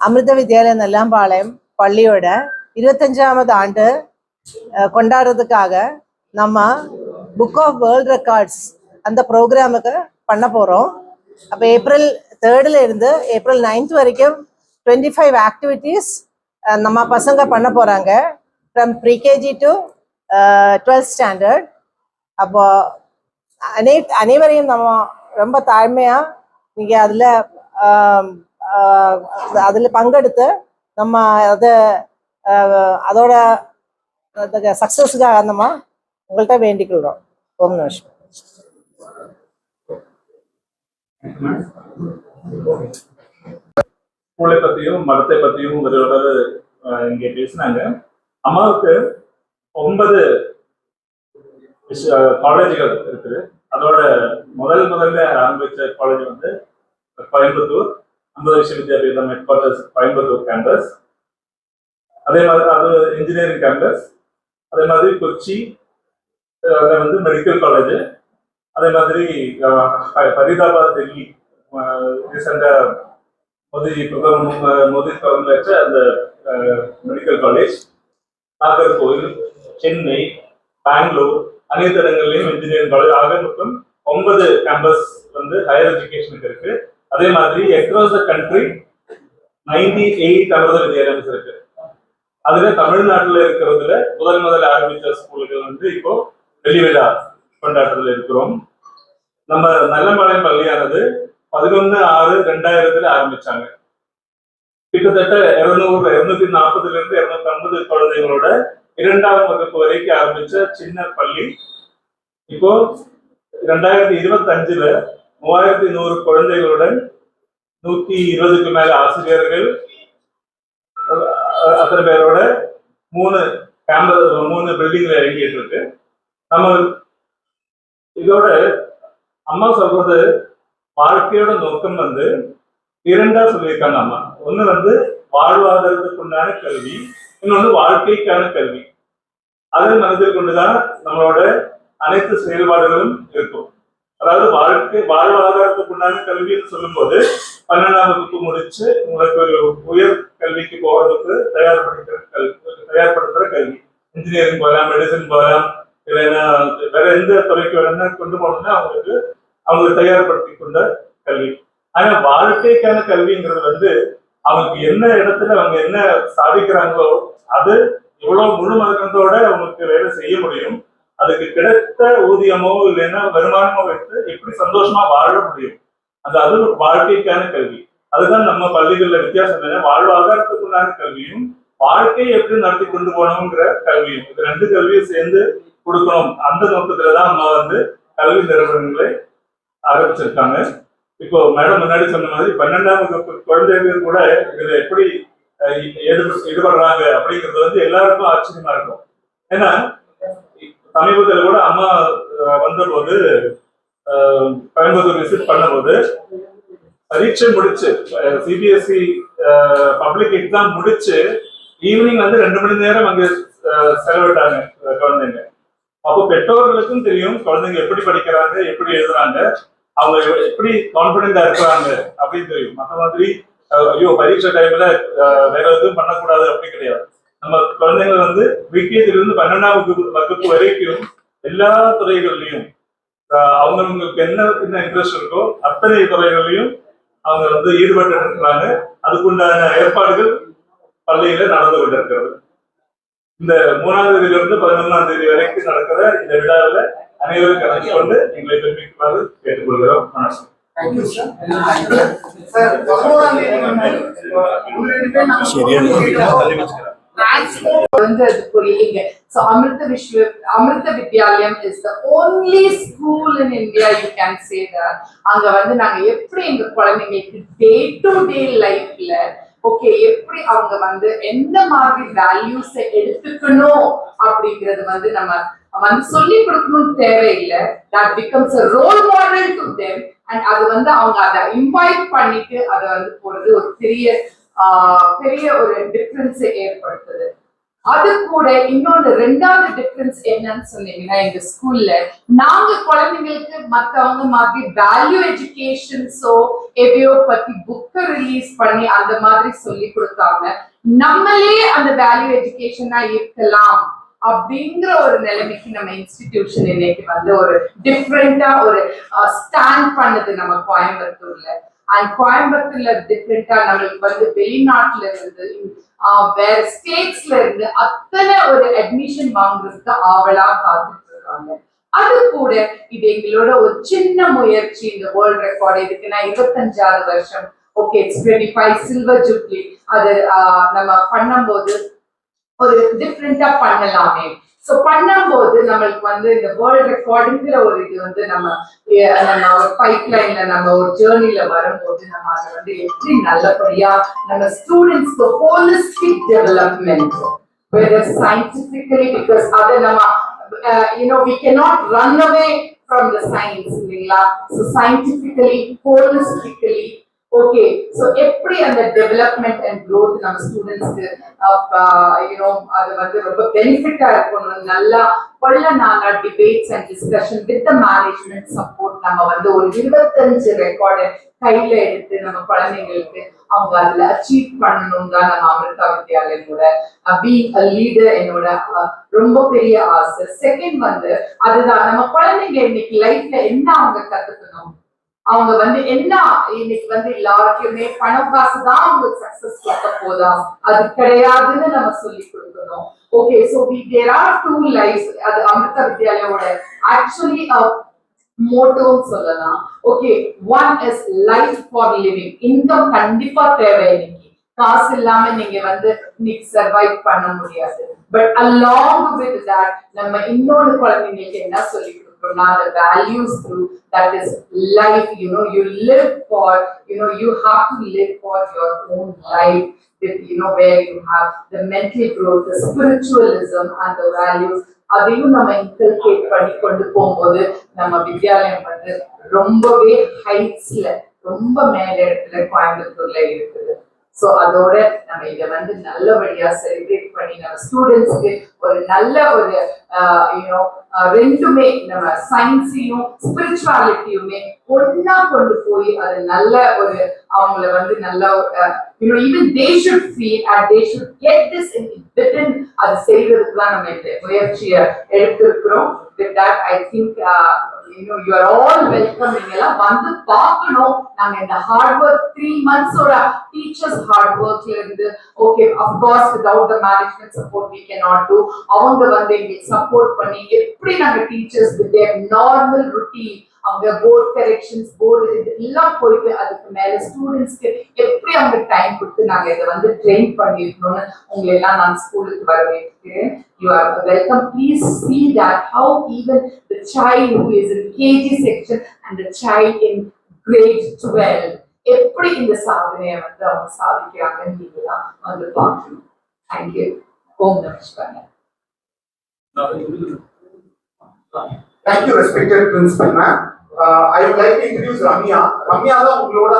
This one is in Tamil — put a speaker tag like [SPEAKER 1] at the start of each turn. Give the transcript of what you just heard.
[SPEAKER 1] அமிர்த வித்யாலயா நெல்லாம்பாளையம் பள்ளியோட இருபத்தஞ்சாவது ஆண்டு கொண்டாடுறதுக்காக நம்ம புக் ஆஃப் வேர்ல்ட் ரெக்கார்ட்ஸ் அந்த ப்ரோக்ராமுக்கு பண்ண போகிறோம் அப்போ ஏப்ரல் தேர்டில் இருந்து ஏப்ரல் நைன்த் வரைக்கும் டுவெண்ட்டி ஃபைவ் ஆக்டிவிட்டீஸ் நம்ம பசங்க பண்ண போகிறாங்க from pre KG to twelfth standard அப்போ அனை அனைவரையும் நம்ம ரொம்ப தாழ்மையா நீங்க அதுல ஆம், அதுல பங்கெடுத்து நம்ம அதை அதோட சக்சஸ்க்காக நம்ம உங்கள்கிட்ட வேண்டிக்கொள்றோம். ஓம் நிமிஷம்
[SPEAKER 2] ஸ்கூலை பத்தியும் மதத்தை பத்தியும் ஒருவர் இங்கே பேசினாங்க. அம்மாவுக்கு ஒன்பது காலேஜுகள் uh, இருக்குது. அதோட முதல் முதல்ல ஆரம்பித்த காலேஜ் வந்து கோயம்புத்தூர் அம்பது Vishwavidyapeetham headquarters Coimbatore campus அதே மாதிரி அது இன்ஜினியரிங் கேம்பஸ் அதே மாதிரி கொச்சி அதில் வந்து மெடிக்கல் காலேஜ் அதே மாதிரி அஹ், ஃபரீதாபாத் டெல்லி ரீசெண்டாக மோதி மோதி தொடர்ந்து வச்ச அந்த மெடிக்கல் காலேஜ் நாகர்கோவில் சென்னை பெங்களூர் அனைத்து இடங்கள்லயும் இன்ஜினியரிங் காலேஜ் ஆக மொத்தம் ஒன்பது கேம்பஸ் வந்து ஹையர் எஜுகேஷனுக்கு இருக்கு. அதே மாதிரி across the country ninety eight அறுபது வித்யாலயம்ஸ் இருக்கு. அதுல தமிழ்நாட்டுல இருக்கிறதுல முதல் முதல் ஆரம்பிச்ச ஸ்கூல்கள் வந்து இப்போ வெளிவிழா கொண்டாட்டத்தில் இருக்கிறோம். நம்ம நல்லம்பாளையம் பள்ளியானது பதினொன்னு ஆறு ரெண்டாயிரத்துல ஆரம்பிச்சாங்க. கிட்டத்தட்ட இருநூறு இருநூத்தி நாற்பதுல இருந்து இருநூத்தி ஐம்பது குழந்தைகளோட இரண்டாவது வகுப்பு வரைக்கும் ஆரம்பிச்ச சின்ன பள்ளி. இப்போ ரெண்டாயிரத்தி இருபத்தி அஞ்சுல மூவாயிரத்தி நூறு குழந்தைகளுடன் நூத்தி இருபதுக்கு மேல ஆசிரியர்கள் அத்தனை பேரோட மூணு கேம்பஸ் மூணு பில்டிங்ல இறங்கிட்டு இருக்கு. நம்ம இதோட அம்மா சொல்றது வாழ்க்கையோட நோக்கம் வந்து இரண்டா சொல்லியிருக்காங்க அம்மா. ஒண்ணு வந்து வாழ்வாதாரத்துக்கு உண்டான கல்வி இன்னொன்று வாழ்க்கைக்கான கல்வி. அதை மனதில் கொண்டுதான் நம்மளோட அனைத்து செயல்பாடுகளும் இருக்கும். அதாவது வாழ்க்கை வாழ்வாதாரத்துக்கு உண்டான கல்வின்னு சொல்லும்போது பன்னெண்டாம் வகுப்பு முடிச்சு உங்களுக்கு ஒரு உயர் கல்விக்கு போகிறதுக்கு தயார்படுத்துற கல்வி தயார்படுத்துற கல்வி. இன்ஜினியரிங் போகலாம் மெடிசன் போகலாம் இல்லைன்னா வேற எந்த துறைக்கு வேணும்னா கொண்டு போகணும்னா அவங்களுக்கு அவங்களுக்கு தயார்படுத்தி கொண்ட கல்வி. ஆனா வாழ்க்கைக்கான கல்விங்கிறது வந்து அவங்களுக்கு என்ன இடத்துல அவங்க என்ன சாதிக்கிறாங்களோ அது இவ்வளவு முழு மதக்கத்தோட அவங்களுக்கு வேலை செய்ய முடியும். அதுக்கு கிடைத்த ஊதியமோ இல்லைன்னா வருமானமோ வைத்து எப்படி சந்தோஷமா வாழ முடியும்? அந்த அது வாழ்க்கைக்கான கல்வி. அதுதான் நம்ம பள்ளிகள்ல வித்தியாசம் என்ன? கல்வியும் வாழ்க்கையை எப்படி நடத்தி கொண்டு போகணுங்கிற கல்வியும். இது ரெண்டு கல்வியும் சேர்ந்து கொடுக்கணும். அந்த நோக்கத்துலதான் நம்ம வந்து கல்வி நிறுவனங்களை ஆரம்பிச்சிருக்காங்க. இப்போ மேடம் முன்னாடி சொன்ன மாதிரி பன்னெண்டாம் வகுப்பு குழந்தைகள் கூட இதுல எப்படி ஈடுபடுறாங்க அப்படிங்கிறது வந்து எல்லாருக்கும் ஆச்சரியமா இருக்கும். ஏன்னா சமீபத்துல கூட அம்மா வந்தபோது கோயம்புத்தூர் விசிட் பண்ணும்போது பரீட்சை முடிச்சு சிபிஎஸ்சி பப்ளிக் எக்ஸாம் முடிச்சு ஈவினிங் வந்து ரெண்டு மணி நேரம் அங்க செலவிட்டாங்க குழந்தைங்க. அப்போ பெற்றோர்களுக்கும் தெரியும் குழந்தைங்க எப்படி படிக்கிறாங்க எப்படி எழுதுறாங்க. அவங்க எப்படி கான்பிடண்டா இருக்கிறாங்க அப்படின்னு தெரியும். மற்ற மாதிரி ஐயோ பரீட்சை டைம்ல வேற எதுவும் பண்ணக்கூடாது அப்படி கிடையாது. நம்ம குழந்தைங்க வந்து விக்கியத்திலிருந்து இருந்து பன்னெண்டாம் வகுப்பு வகுப்பு வரைக்கும் எல்லா துறைகள்லயும் அஹ், அவங்களுக்கு என்ன என்ன இன்ட்ரெஸ்ட் இருக்கோ அத்தனை துறைகள்லயும் அவங்க வந்து ஈடுபட்டு இருக்கிறாங்க. அதுக்குண்டான ஏற்பாடுகள் பள்ளியில நடந்து கொண்டிருக்கிறது. இந்த மூணாம் தேதியில இருந்து பதினொன்றாம் தேதி வரைக்கும் நடக்கிற இந்த விழாவில் அனைவரும் கலந்து கொண்டு எங்களை பெருமிக்குமாறு கேட்டுக்கொள்கிறோம். வணக்கம்.
[SPEAKER 3] Amrita Vishwa, Amrita Vidyalayam is the only school in India you can say that. அங்க வந்து நாங்க எப்படி எங்க குழந்தைங்களுக்கு டே டு டே லைஃப்ல ஓகே எப்படி அவங்க வந்து எந்த மாதிரி வேல்யூஸ் எடுத்துக்கணும் அப்படிங்கறது வந்து நம்ம வந்து சொல்லி கொடுக்கணும்னு தேவையில்லை. That becomes a role model to them. And அது வந்து அவங்க அதை இன்வைட் பண்ணிட்டு அதை வந்து போறது ஒரு பெரிய பெரிய ஒரு டிஃபரன்ஸை ஏற்படுத்துது. அது கூட இன்னொன்னு ரெண்டாவது டிஃபரன்ஸ் என்னன்னு சொன்னீங்கன்னா எங்க ஸ்கூல்ல நாங்க குழந்தைங்களுக்கு மத்தவங்க மாதிரி வேல்யூ எஜுகேஷன்ஸோ எதையோ பத்தி புக்கை ரிலீஸ் பண்ணி அந்த மாதிரி சொல்லி கொடுத்தாங்க நம்மளே அந்த வேல்யூ எஜுகேஷனா இருக்கலாம் அப்படிங்கிற ஒரு நிலைமைக்கு நம்ம இன்ஸ்டிடியூஷன் இன்னைக்கு வந்து ஒரு டிஃப்ரெண்டா ஒரு ஸ்டாண்ட் பண்ணுது நம்ம கோயம்புத்தூர்ல. அண்ட் கோயம்புத்தூர்ல டிஃப்ரெண்டா நம்மளுக்கு வந்து வெளிநாட்டுல இருந்து ஆஹ் வேற ஸ்டேட்ஸ்ல இருந்து அத்தனை ஒரு அட்மிஷன் வாங்குறதுக்கு ஆவலா காத்துட்டு இருக்காங்க. அது கூட இது எங்களோட ஒரு சின்ன முயற்சி இந்த வேர்ல்ட் ரெக்கார்ட் நான் இருபத்தஞ்சாறு வருஷம். Okay it's twenty five silver jubilee அது ஆஹ் நம்ம பண்ணும்போது ஒரு டிஃப்ரெண்டா பண்ணலாமே. சோ பண்ணும்போது நம்மளுக்கு வந்து இந்த வேர்ல்ட் ரெக்கார்டுங்கிற ஒரு இது வந்து நம்ம நம்ம ஒரு பைப் லைன்ல நம்ம ஒரு ஜேர்னில வரும்போது நம்ம அதை வந்து எப்படி நல்லபடியா நம்ம ஸ்டூடெண்ட்ஸ்க்கு holistic development whether scientifically because அதை நம்ம you know we know we cannot run away from the இல்லைங்களா? So scientifically holistically okay so எப்படி அந்த டெவலப்மெண்ட் அண்ட் க்ரோத் நம்ம ஸ்டூடெண்ட்ஸ்க்கு யூனோ uh, அது வந்து ரொம்ப பெனிஃபிட்டா இருக்கணும் நல்லா பல நாளா debates and discussion with management support நம்ம வந்து ஒரு இருபத்தஞ்சு ரெக்கார்டு கையில எடுத்து நம்ம குழந்தைங்களுக்கு அவங்க அதுல அச்சீவ் பண்ணணும் தான் நம்ம அமிர்தா வித்யாலயனோட பீங் அ லீடர் என்னோட uh, ரொம்ப பெரிய ஆசை. செகண்ட் வந்து அதுதான் நம்ம குழந்தைங்க இன்னைக்கு லைஃப்ல என்ன அவங்க கத்துக்கணும்? அவங்க வந்து என்ன இன்னைக்கு வந்து எல்லாருக்குமே பணம் காசு தான் அவங்களுக்கு சக்சஸ் கொடுக்க போதா? அது கிடையாதுன்னு நம்ம சொல்லி கொடுக்கணும். Okay so we there are two life அது அமிர்த வித்யாலயோட ஆக்சுவலி மோட்டோன்னு uh, சொல்லலாம். Okay one is life for living income கண்டிப்பா தேவை இன்னைக்கு. காசு இல்லாம நீங்க வந்து இன்னைக்கு சர்வைவ் பண்ண முடியாது. பட் அலாங் வித் தட் நம்ம இன்னொன்று குழந்தைங்களுக்கு என்ன சொல்லி கொடுக்கணும்னா the values through that is life you know you live for you know you have to live for your own life with you know where you have the mental growth the spiritualism and the values அதையும் நம்ம இன்கல்கேட் பண்ணி கொண்டு போகும்போது நம்ம வித்யாலயம் வந்து ரொம்பவே ஹைட்ஸ்ல ரொம்ப மேல இடத்துல கோயம்புத்தூர்ல இருக்குது ஸோ அதோட நம்ம இதை வந்து நல்லபடியா செலிப்ரேட் பண்ணி நம்ம ஸ்டூடெண்ட்ஸ்க்கு ஒரு நல்ல ஒரு யூனோ ரெண்டுமே நம்ம சயின்ஸையும் ஸ்பிரிச்சுவாலிட்டியுமே ஒன்னா கொண்டு போய் அது நல்ல ஒரு அவங்கள வந்து நல்ல you know even they should feel and they should get this in within அது செய்வதற்கு தான் நம்ம இந்த முயற்சியை எடுத்திருக்கிறோம். With that I think you all welcome. நீங்க எல்லாம் வந்து பார்க்கணும். நாங்க இந்த ஹார்ட் ஒர்க் த்ரீ மந்த்ஸோட டீச்சர்ஸ் ஹார்ட் ஒர்க்ல இருந்து okay of course without the management support we do அவங்க வந்து எங்களுக்கு சப்போர்ட் பண்ணி எப்படி நாங்க teachers with their normal routine அவங்க போர்ட் கரெக்ஷன்ஸ் போர்டு இது எல்லாம் போயிட்டு அதுக்கு மேல ஸ்டூடெண்ட்ஸ்க்கு எப்படி அவங்க டைம் கொடுத்து நாங்க இதை வந்து ட்ரெயின் பண்ணிருக்கணும்னு உங்களை எல்லாம் நான் ஸ்கூலுக்கு வர வைக்கிறேன் you are welcome please see that how even the child who is in KG section and the child in grade 12 எப்படி இந்த சாதனையை வந்து அவங்க சாதிக்கிறாங்கன்னு நீங்க தான் வந்து பார்க்கணும். தேங்க்யூ ஓம் நமஸ்காரம்
[SPEAKER 4] Thank you, respected principal ma'am. Uh, I would like to introduce Ramya. Ramya தான் உங்களோட